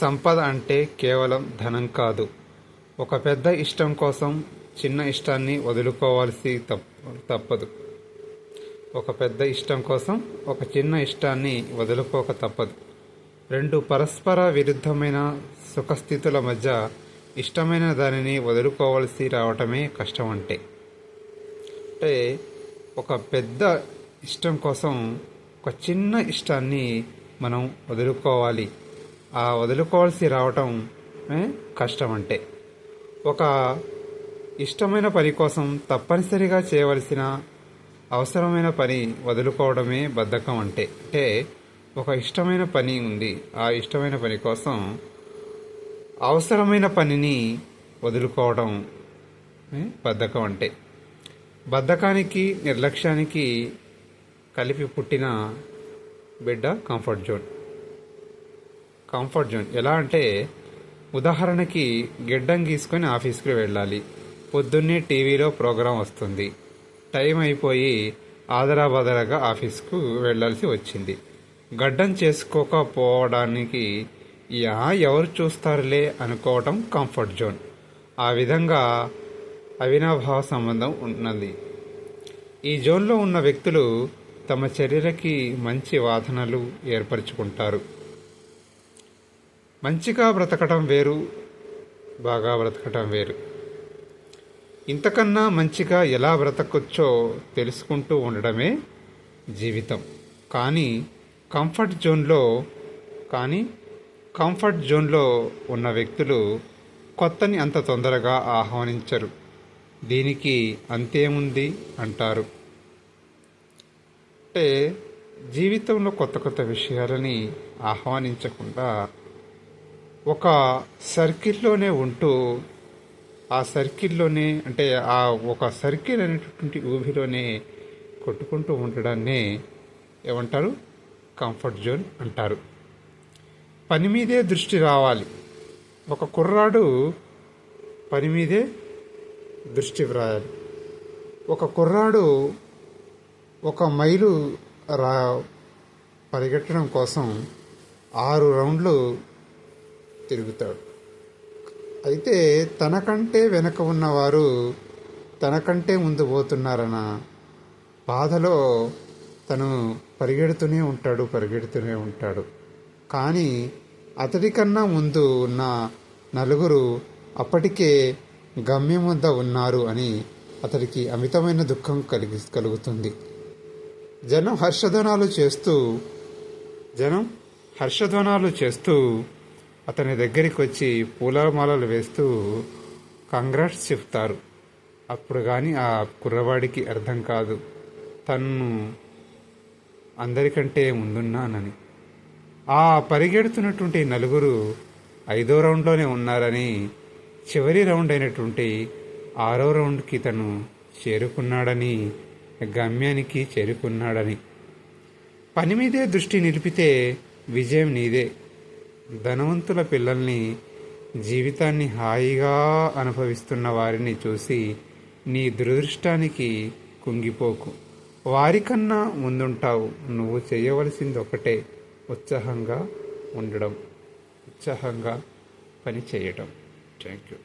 సంపద అంటే కేవలం ధనం కాదు. ఒక పెద్ద ఇష్టం కోసం చిన్న ఇష్టాన్ని వదులుకోవాల్సి తప్ప తప్పదు. ఒక పెద్ద ఇష్టం కోసం ఒక చిన్న ఇష్టాన్ని వదులుకోక తప్పదు. రెండు పరస్పర విరుద్ధమైన సుఖస్థితుల మధ్య ఇష్టమైన దానిని వదులుకోవాల్సి రావటమే కష్టం అంటే అంటే ఒక పెద్ద ఇష్టం కోసం ఒక చిన్న ఇష్టాన్ని మనం వదులుకోవాలి. ఆ వదులుకోవాల్సి రావటం కష్టం అంటే ఒక ఇష్టమైన పని కోసం తప్పనిసరిగా చేయవలసిన అవసరమైన పని వదులుకోవడమే బద్ధకం అంటే అంటే ఒక ఇష్టమైన పని ఉంది. ఆ ఇష్టమైన పని కోసం అవసరమైన పనిని వదులుకోవడం బద్ధకం అంటే బద్ధకానికి నిర్లక్ష్యానికి కలిపి పుట్టిన బిడ్డ కంఫర్ట్ జోన్. Comfort zone. ఎలా అంటే ఉదాహరణకి గిడ్డం గీసుకొని ఆఫీస్కి వెళ్ళాలి. పొద్దున్నే టీవీలో ప్రోగ్రాం వస్తుంది. టైం అయిపోయి ఆదరాబాదరాగా ఆఫీస్కు వెళ్ళాల్సి వచ్చింది. గడ్డం చేసుకోకపోవడానికి యా ఎవరు చూస్తారులే అనుకోవటం కంఫర్ట్ జోన్. ఆ విధంగా అవినాభావ సంబంధం ఉన్నది. ఈ జోన్లో ఉన్న వ్యక్తులు తమ చర్యలకి మంచి వాదనలు ఏర్పరచుకుంటారు. మంచిగా బ్రతకటం వేరు బాగా బ్రతకటం వేరు. ఇంతకన్నా మంచిగా ఎలా బ్రతకొచ్చో తెలుసుకుంటూ ఉండడమే జీవితం. కానీ కంఫర్ట్ జోన్లో కానీ కంఫర్ట్ జోన్లో ఉన్న వ్యక్తులు కొత్తని అంత తొందరగా ఆహ్వానించరు. దీనికి అంతేముంది అంటారు. అంటే జీవితంలో కొత్త కొత్త విషయాలని ఆహ్వానించకుండా ఒక సర్కిల్లోనే ఉంటూ ఆ సర్కిల్లోనే అంటే ఆ ఒక సర్కిల్ అనేటటువంటి ఊబిలోనే కొట్టుకుంటూ ఉండడాన్నే ఏమంటారు? కంఫర్ట్ జోన్ అంటారు. పని మీదే దృష్టి రావాలి. ఒక కుర్రాడు పని మీదే దృష్టి రాయాలి ఒక కుర్రాడు ఒక మైలు రా పరిగెట్టడం కోసం ఆరు రౌండ్లు తిరుగుతాడు. అయితే తనకంటే వెనక ఉన్నవారు తనకంటే ముందు పోతున్నారన్న బాధలో తను పరిగెడుతూనే ఉంటాడు పరిగెడుతూనే ఉంటాడు. కానీ అతడికన్నా ముందు ఉన్న నలుగురు అప్పటికే గమ్యం వద్ద ఉన్నారు అని అతడికి అమితమైన దుఃఖం కలిగి కలుగుతుంది. జనం హర్షధ్వనాలు చేస్తూ జనం హర్షధ్వనాలు చేస్తూ అతని దగ్గరికి వచ్చి పూలమాలలు వేస్తూ కంగ్రాట్స్ చెప్తారు. అప్పుడు కానీ ఆ కుర్రవాడికి అర్థం కాదు. తను అందరికంటే ముందున్నానని. ఆ పరిగెడుతున్నటువంటి నలుగురు ఐదో రౌండ్లోనే ఉన్నారని చివరి రౌండ్ అయినటువంటి ఆరో రౌండ్కి తను చేరుకున్నాడని గమ్యానికి చేరుకున్నాడని. పని మీదే దృష్టి నిలిపితే విజయం నీదే. ధనవంతుల పిల్లల్ని జీవితాన్ని హాయిగా అనుభవిస్తున్న వారిని చూసి నీ దురదృష్టానికి కుంగిపోకు. వారికన్నా ముందుంటావు. నువ్వు చేయవలసింది ఒకటే ఉత్సాహంగా ఉండడం. ఉత్సాహంగా పని చేయడం థ్యాంక్ యూ